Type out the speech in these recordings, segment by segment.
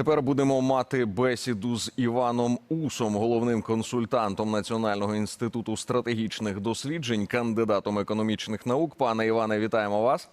Тепер будемо мати бесіду з Іваном Усом, головним консультантом Національного інституту стратегічних досліджень, кандидатом економічних наук. Пане Іване, вітаємо вас.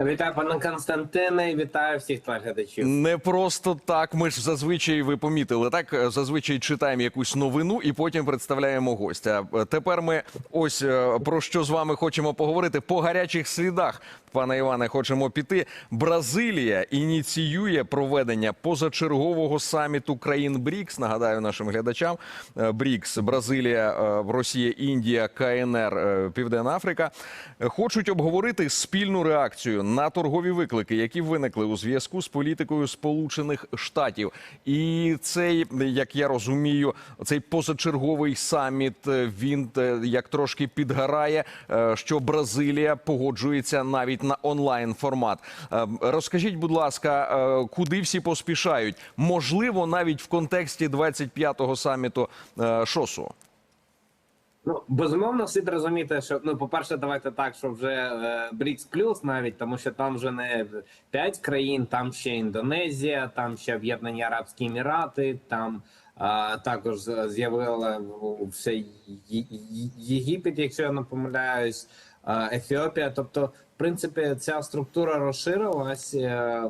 Вітаю, пане Константине, і вітаю всіх телеглядачів. Не просто так. Ми ж зазвичай ви помітили. Так зазвичай читаємо якусь новину і потім представляємо гостя. Тепер ми ось е, про що з вами хочемо поговорити по гарячих слідах. Пане Іване, хочемо піти. Бразилія ініціює проведення позачергового саміту країн БРІКС. Нагадаю нашим глядачам: Е, БРІКС, Бразилія, е, Росія, Індія, КНР, е, Південна Африка хочуть обговорити спільну реакцію на торгові виклики, які виникли у зв'язку з політикою Сполучених Штатів. І цей, як я розумію, цей позачерговий саміт він як трошки підгорає, е, що Бразилія погоджується навіть на онлайн формат. Е, Розкажіть, будь ласка, е, куди всі поспішають? Можливо, навіть в контексті 25-го саміту е, ШОСу. Ну безумовно, слід розуміти, що ну, по-перше, давайте так, що вже е, БРІКС плюс навіть, тому що там вже не 5 країн, там ще Індонезія, там ще Об'єднані Арабські Емірати, там е, також з'явилася Єгипет, якщо я не помиляюсь, Ефіопія. Тобто, в принципі, ця структура розширилась. Е,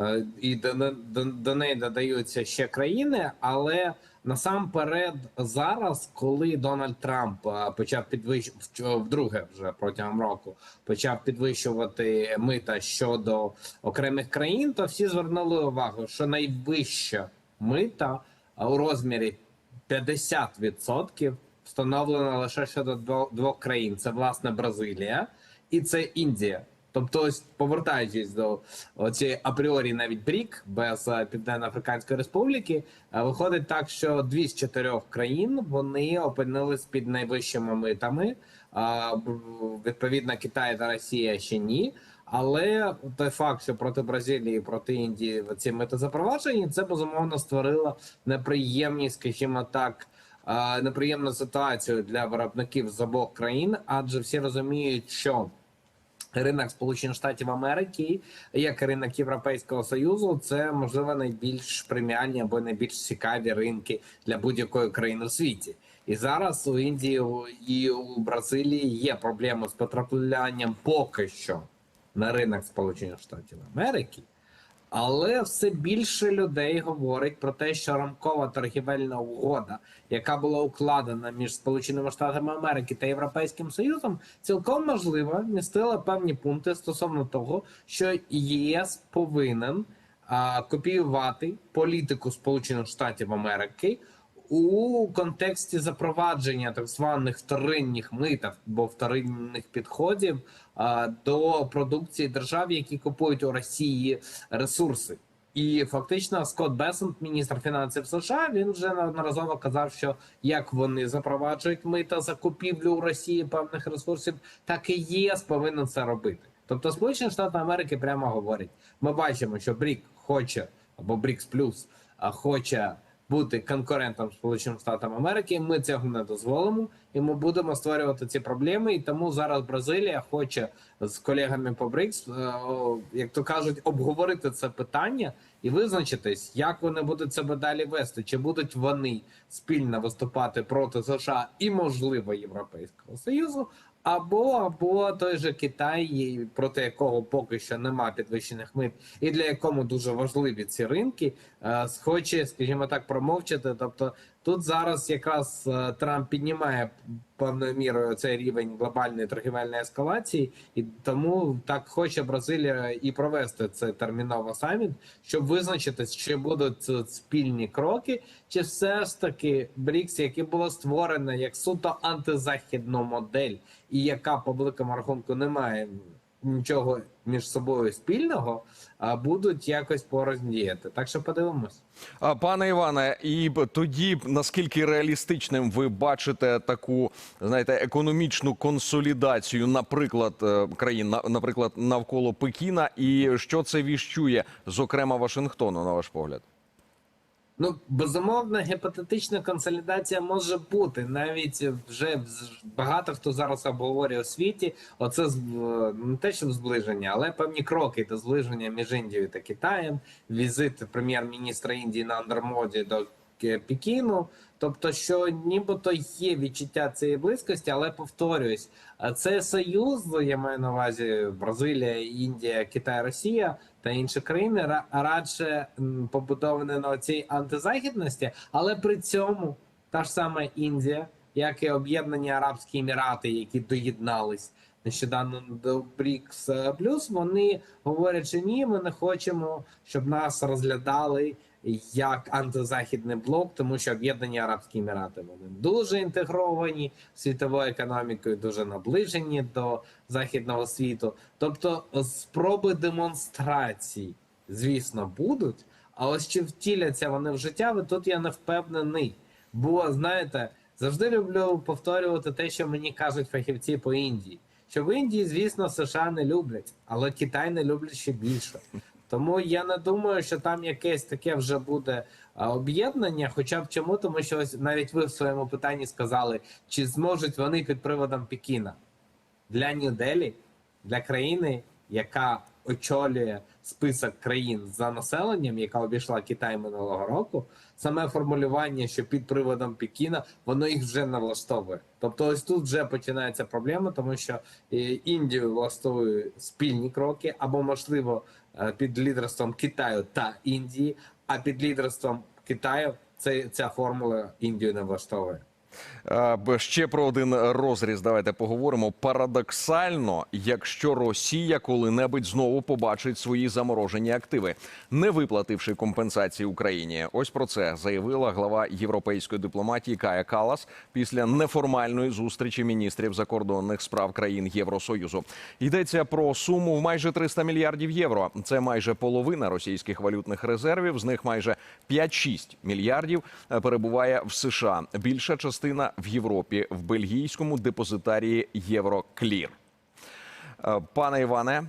е, і до, неї додаються ще країни, але насамперед зараз, коли Дональд Трамп е, почав підвищувати вдруге вже протягом року, почав підвищувати мита щодо окремих країн, то всі звернули увагу, що найвища мита у розмірі 50% встановлена лише щодо двох, країн: це власне Бразилія і це Індія. Тобто, ось повертаючись до цієї апріорі навіть брік без е, Південно-Африканської Республіки, е, виходить так, що дві з чотирьох країн вони опинились під найвищими митами. А, Відповідно, Китай та Росія ще ні. Але той факт, що проти Бразилії, проти Індії ці мити запроваджені, це безумовно створило неприємність, скажімо так, е, неприємну ситуацію для виробників з обох країн, адже всі розуміють, що ринок Сполучених Штатів Америки, як ринок Європейського Союзу, це можливо найбільш преміальні або найбільш цікаві ринки для будь-якої країни у світі. І зараз у Індії і у Бразилії є проблеми з потраплянням поки що на ринок Сполучених Штатів Америки. Але все більше людей говорить про те, що рамкова торгівельна угода, яка була укладена між Сполученими Штатами Америки та Європейським Союзом, цілком можливо містила певні пункти стосовно того, що ЄС повинен а, копіювати політику Сполучених Штатів Америки у контексті запровадження так званих вторинних митів або вторинних підходів до продукції держав, які купують у Росії ресурси. І фактично Скотт Бесент, міністр фінансів США, він вже неодноразово казав, що як вони запроваджують мита за купівлю у Росії певних ресурсів, так і ЄС повинен це робити. Тобто Сполучені Штати Америки прямо говорять: ми бачимо, що БРІК хоче або БРІКС Плюс хоче бути конкурентом Сполученим Штатам Америки. Ми цього не дозволимо, і ми будемо створювати ці проблеми. І тому зараз Бразилія хоче з колегами по БРИКС, е, як то кажуть, обговорити це питання і визначитись, як вони будуть себе далі вести, чи будуть вони спільно виступати проти США і, можливо, Європейського Союзу. Або або той же Китай, проти якого поки що нема підвищених мит, і для якому дуже важливі ці ринки, схоче, скажімо так, промовчати. Тобто тут зараз якраз е, Трамп піднімає певною мірою цей рівень глобальної торгівельної ескалації, і тому так хоче Бразилія і провести це терміново саміт, щоб визначитись, чи будуть спільні кроки, чи все ж таки БРІКС, яке було створено як суто антизахідну модель, і яка по великому рахунку не має нічого між собою спільного, будуть якось порознь діяти. Так що подивимось. Пане Іване, і тоді наскільки реалістичним ви бачите таку, знаєте, економічну консолідацію, наприклад, е, країн, наприклад, навколо Пекіна, і що це віщує, зокрема Вашингтону, на ваш погляд? Ну, безумовно, гіпотетична консолідація може бути. Навіть вже багато хто зараз обговорює у світі. Оце не те, що зближення, але певні кроки до зближення між Індією та Китаєм. Візит прем'єр-міністра Індії на Андермоді до Пекіну. Тобто, що нібито є відчуття цієї близькості, але повторюсь, це союз, я маю на увазі Бразилія, Індія, Китай, Росія та інші країни ра- радше побудовані на цій антизахідності, але при цьому та ж сама Індія, як і Об'єднані Арабські Емірати, які доєднались нещодавно до БРІКС Плюс, вони говорять, що ні, ми не хочемо, щоб нас розглядали як антизахідний блок, тому що об'єднані Арабські Емірати вони дуже інтегровані світовою економікою, дуже наближені до західного світу. Тобто, спроби демонстрацій, звісно, будуть. А ось чи втіляться вони в життя, ви тут я не впевнений. Бо знаєте, завжди люблю повторювати те, що мені кажуть фахівці по Індії. Що в Індії, звісно, США не люблять, але Китай не люблять ще більше. Тому я не думаю, що там якесь таке вже буде об'єднання. Хоча б чому, тому що ось навіть ви в своєму питанні сказали, чи зможуть вони під приводом Пекіна для Нью-Делі, для країни, яка очолює список країн за населенням, яка обійшла Китай минулого року, саме формулювання, що під приводом Пекіна, воно їх вже не влаштовує. Тобто, ось тут вже починається проблема, тому що е, Індію влаштовує спільні кроки, або можливо під лідерством Китаю та Індії, а під лідерством Китаю це ця формула Індію не влаштовує. Ще про один розріз давайте поговоримо. Парадоксально, якщо Росія коли-небудь знову побачить свої заморожені активи, не виплативши компенсації Україні. Ось про це заявила глава європейської дипломатії Кая Калас після неформальної зустрічі міністрів закордонних справ країн Євросоюзу. Йдеться про суму в майже 300 мільярдів євро. Це майже половина російських валютних резервів. З них майже 5-6 мільярдів е, перебуває в США. Більша частина в Європі в бельгійському депозитарії Євроклір. Е, Пане Іване.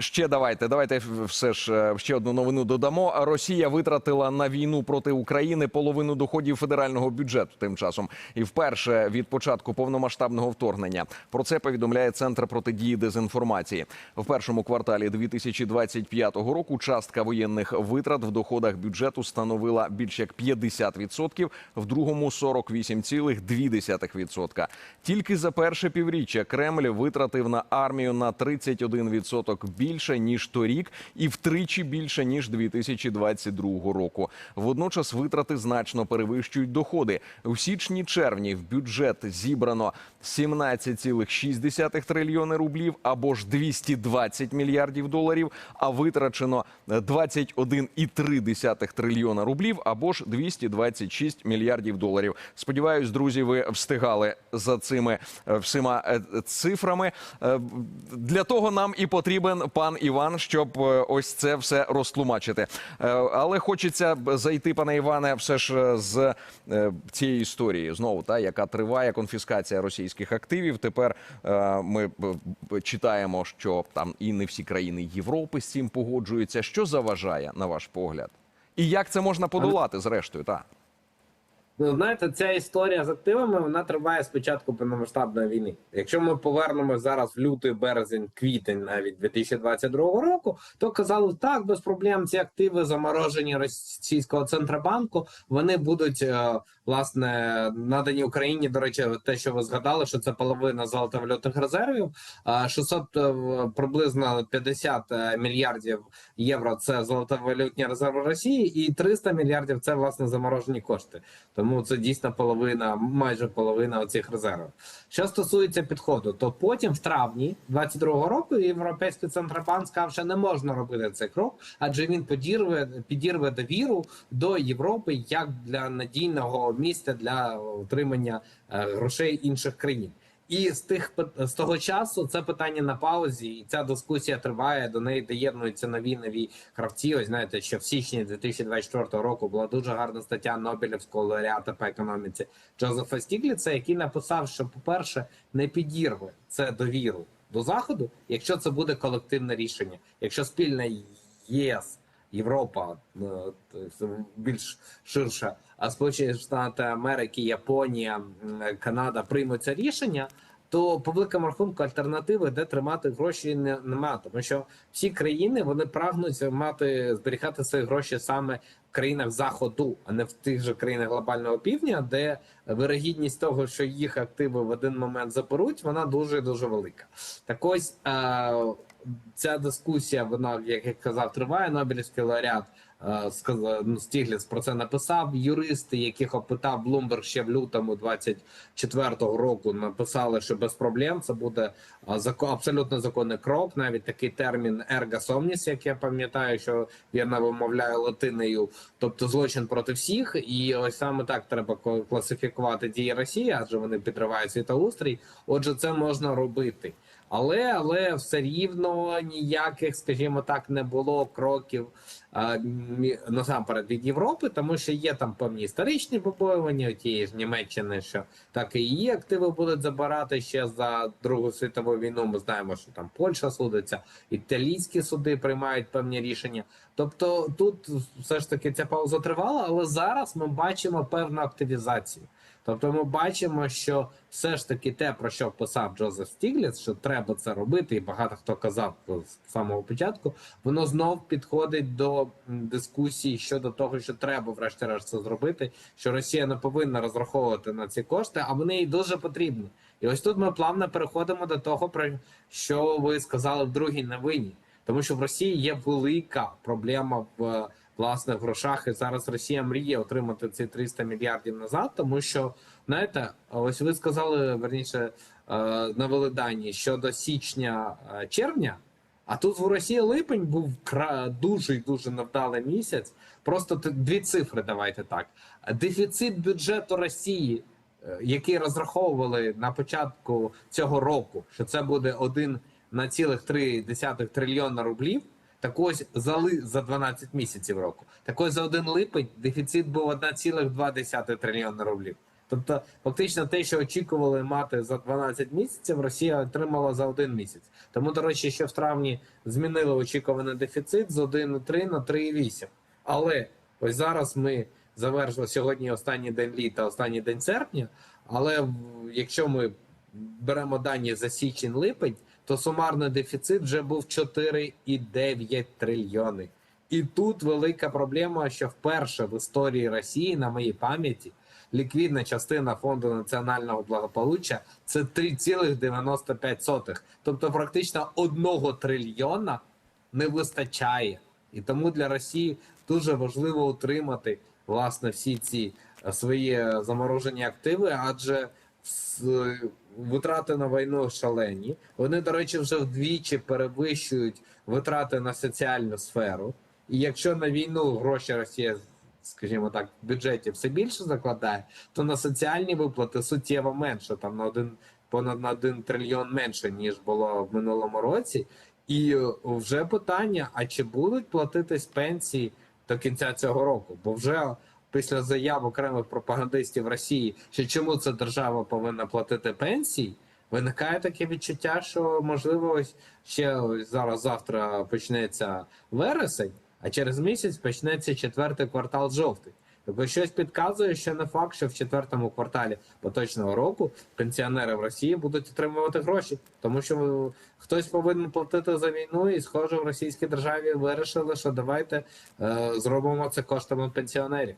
Ще давайте, давайте все ж е, ще одну новину додамо. Росія витратила на війну проти України половину доходів федерального бюджету тим часом. І вперше від початку повномасштабного вторгнення про це повідомляє центр протидії дезінформації. В першому кварталі 2025 року частка воєнних витрат в доходах бюджету становила більш як 50%, в другому 48,2%. Тільки за перше півріччя Кремль витратив на армію на 31% більше ніж торік, і втричі більше ніж 2022 року. Водночас витрати значно перевищують доходи. У січні-червні в бюджет зібрано 17,6 трильйони рублів або ж 220 мільярдів доларів, а витрачено 21,3 трильйона рублів або ж 226 мільярдів доларів. Сподіваюсь, друзі, ви встигали за цими всіма е, цифрами. Е, Для того нам і потрібен пан Іван, щоб е, ось це все розтлумачити. Е, Але хочеться зайти, пане Іване, все ж е, з цієї історії знову, та яка триває конфіскація російських активів. Тепер ми читаємо, що там і не всі країни Європи з цим погоджуються. Що заважає на ваш погляд? І як це можна подолати, зрештою? Та Ну, знаєте, ця історія з активами вона триває з початку повномасштабної війни. Якщо ми повернемось зараз в лютий, березень, квітень, навіть 2022 року, то казали так, без проблем ці активи заморожені російського центробанку. Вони будуть е, власне надані Україні. До речі, те, що ви згадали, що це половина золотовалютних резервів. е, 600 е, приблизно 50 мільярдів євро. Це золотовалютні резерви Росії, і 300 мільярдів це власне заморожені кошти. Тому це дійсно половина, майже половина оцих резервів. Що стосується підходу, то потім в травні 22-го року Європейський центробанк сказав, що не можна робити цей крок, адже він підірве підірве довіру до Європи як для надійного місця для отримання е, грошей інших країн. І з тих з того часу це питання на паузі, і ця дискусія триває. До неї доєднуються нові нові гравці. Ось знаєте, що в січні 2024 року була дуже гарна стаття Нобелівського лауреата по економіці Джозефа Стігліца, який написав, що, по-перше, не підірве це довіру до заходу, якщо це буде колективне рішення, якщо спільна ЄС. Європа тобто більш ширша, а Сполучені Штати Америки, Японія, Канада приймуть рішення. То по великому рахунку альтернативи, де тримати гроші, немає, тому що всі країни вони прагнуть мати зберігати свої гроші саме в країнах заходу, а не в тих же країнах глобального півдня, де вирогідність того, що їх активи в один момент заберуть, вона дуже дуже велика. Так ось е, ця дискусія, вона як я казав, триває. Нобелівський лауреат е, сказав, ну, Стігліц про це написав. Юристи, яких опитав Блумберг ще в лютому 24-го року, написали, що без проблем це буде е, абсолютно законний крок. Навіть такий термін somnis, як я пам'ятаю, що вірно вимовляю латиною, тобто злочин проти всіх. І ось саме так треба класифікувати дії Росії, адже вони підривають світоустрій. Отже, це можна робити. Але але все рівно ніяких, скажімо так, не було кроків а, насамперед від Європи, тому що є там певні історичні побоювання тієї ж Німеччини, що так і її активи будуть забирати ще за Другу світову війну. Ми знаємо, що там Польща судиться, італійські суди приймають певні рішення. Тобто тут все ж таки ця пауза тривала, але зараз ми бачимо певну активізацію. Тобто ми бачимо, що все ж таки те, про що писав Джозеф Стігліц, що треба це робити, і багато хто казав з самого початку, воно знов підходить до дискусії щодо того, що треба, врешті-решт, це зробити. Що Росія не повинна розраховувати на ці кошти, а вони їй дуже потрібні. І ось тут ми плавно переходимо до того, про що ви сказали в другій новині. Тому що в Росії є велика проблема в власне в грошах, і зараз Росія мріє отримати ці 300 мільярдів назад, тому що знаєте, ось ви сказали верніше е, навели дані щодо січня е, червня. А тут в Росії липень був дуже дуже невдалий місяць. Просто дві цифри. Давайте так. Дефіцит бюджету Росії, е, який розраховували на початку цього року, що це буде один на цілих 3 трильйона рублів. Так ось за, ли, за 12 місяців року. Так ось за один липень дефіцит був 1,2 трильйона рублів. Тобто, фактично, те, що очікували мати за 12 місяців, Росія отримала за один місяць. Тому, до речі, ще в травні змінили очікуваний дефіцит з 1,3 на 3,8. Але ось зараз ми завершили сьогодні останній день літа, останній день серпня. Але якщо ми беремо дані за січень-липень, то сумарний дефіцит вже був 4,9 трильйони. І тут велика проблема, що вперше в історії Росії, на моїй пам'яті, ліквідна частина фонду національного благополуччя це 3,95. Тобто, практично одного трильйона не вистачає. І тому для Росії дуже важливо утримати власне всі ці е, свої заморожені активи, адже с- витрати на війну шалені. Вони, до речі, вже вдвічі перевищують витрати на соціальну сферу. І якщо на війну гроші Росія, скажімо так, в бюджеті все більше закладає, то на соціальні виплати суттєво менше, там на один понад на один трильйон менше ніж було в минулому році. І вже питання: а чи будуть платитись пенсії до кінця цього року? Бо вже після заяв окремих пропагандистів Росії, що чому ця держава повинна платити пенсії, виникає таке відчуття, що можливо ще зараз завтра почнеться вересень, а через місяць почнеться четвертий квартал жовтий. Тобто щось підказує, що не факт, що в четвертому кварталі поточного року пенсіонери в Росії будуть отримувати гроші, тому що хтось повинен платити за війну, і схоже, в російській державі вирішили, що давайте е, зробимо це коштами пенсіонерів.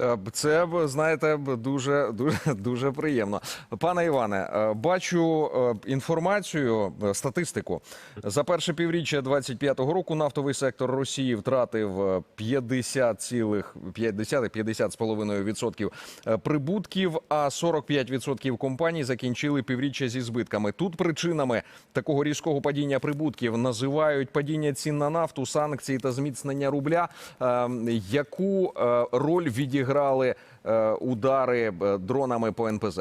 Е, Це знаєте, дуже дуже дуже приємно. Пане Іване, е, бачу е, інформацію, статистику. За перше півріччя 25-го року нафтовий сектор Росії втратив е, 50,5-50,5% е, прибутків, а 45% компаній закінчили півріччя зі збитками. Тут причинами такого різкого падіння прибутків називають падіння цін на нафту, санкції та зміцнення рубля. Е, Яку роль відіграли е, удари е, дронами по НПЗ?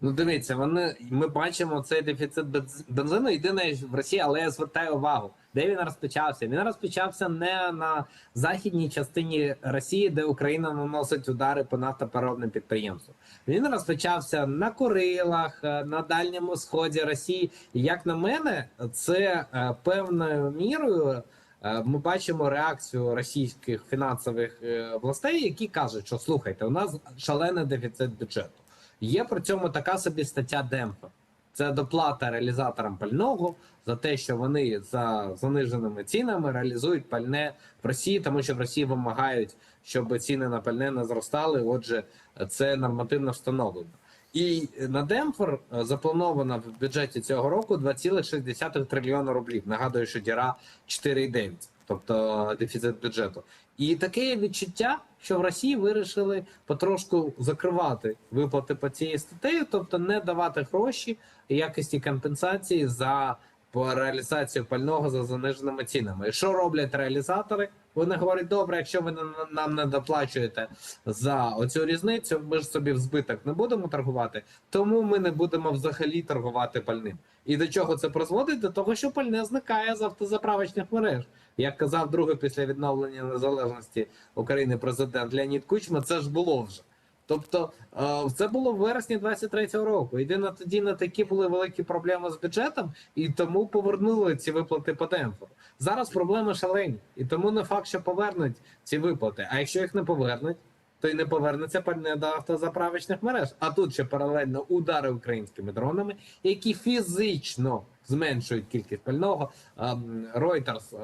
Ну, дивіться, вони ми бачимо цей дефіцит бензину. Єдине в Росії, але я звертаю увагу, де він розпочався. Він розпочався не на західній частині Росії, де Україна наносить удари по нафтопереробним підприємствам. Він розпочався на Курилах, е, на дальньому сході Росії. І як на мене, це певною мірою ми бачимо реакцію російських фінансових е, властей, які кажуть, що слухайте, у нас шалений дефіцит бюджету. Є при цьому така собі стаття Демпфер. Це доплата реалізаторам пального за те, що вони за заниженими цінами реалізують пальне в Росії, тому що в Росії вимагають, щоб ціни на пальне не зростали. Отже, це нормативно встановлено. І на Демпфер запланована заплановано в бюджеті цього року 2,6 трильйона рублів. Нагадую, що діра 4,9, тобто дефіцит бюджету. І таке відчуття, що в Росії вирішили потрошку закривати виплати по цієї статтею, тобто не давати гроші якості компенсації за по реалізацію пального за заниженими цінами. І що роблять реалізатори? Вони говорять: добре, якщо ви на- нам не доплачуєте за оцю різницю, ми ж собі в збиток не будемо торгувати, тому ми не будемо взагалі торгувати пальним. І до чого це призводить? До того, що пальне зникає з автозаправочних мереж. Як казав другий після відновлення незалежності України президент Леонід Кучма, це ж було вже. Тобто е, це було в вересні 23-го року. Єдине тоді не такі були великі проблеми з бюджетом, і тому повернули ці виплати по темпу. Зараз проблеми шалені, і тому не факт, що повернуть ці виплати. А якщо їх не повернуть, то й не повернеться пальне до автозаправочних мереж. А тут ще паралельно удари українськими дронами, які фізично зменшують кількість пального. Ем, Reuters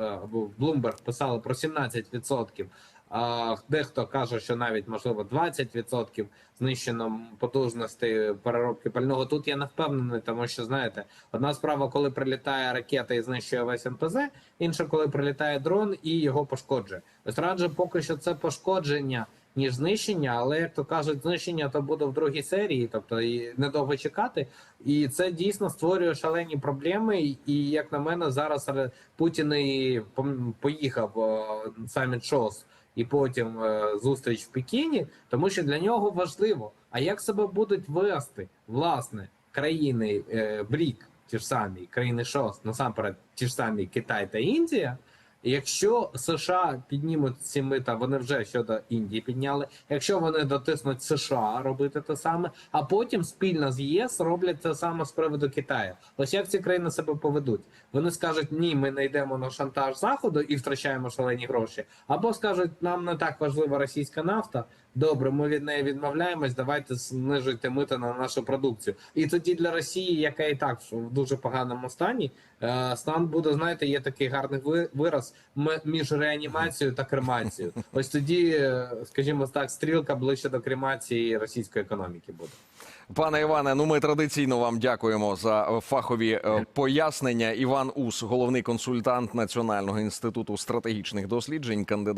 Bloomberg писали про 17%. Дехто каже, що навіть можливо 20% знищено потужності переробки пального. Тут я не впевнений, тому що знаєте, одна справа, коли прилітає ракета і знищує весь МПЗ, інша, коли прилітає дрон і його пошкоджує. Ось радше поки що це пошкодження. Ніж знищення, але як то кажуть, знищення то буде в другій серії, тобто і недовго чекати. І це дійсно створює шалені проблеми. І як на мене, зараз Путін і поїхав саміт ШОС і потім е, зустріч в Пекіні, тому що для нього важливо, а як себе будуть вести власне країни е, БРІК, ті ж самі країни ШОС, насамперед ті ж самі Китай та Індія. Якщо США піднімуть ці мита, вони вже щодо Індії підняли. Якщо вони дотиснуть США робити те саме, а потім спільно з ЄС роблять те саме з приводу Китаю. Ось як ці країни себе поведуть? Вони скажуть, ні, ми не йдемо на шантаж заходу і втрачаємо шалені гроші. Або скажуть, нам не так важлива російська нафта. Добре, ми від неї відмовляємось. Давайте знижуйте мита на нашу продукцію. І тоді для Росії, яка і так в дуже поганому стані, е, стан буде, знаєте, є такий гарний ви- вираз між реанімацією та кремацією. Ось тоді, скажімо так, стрілка ближче до кремації російської економіки буде. Пане Іване, ну ми традиційно вам дякуємо за фахові е, пояснення. Іван Ус, головний консультант Національного інституту стратегічних досліджень, кандидат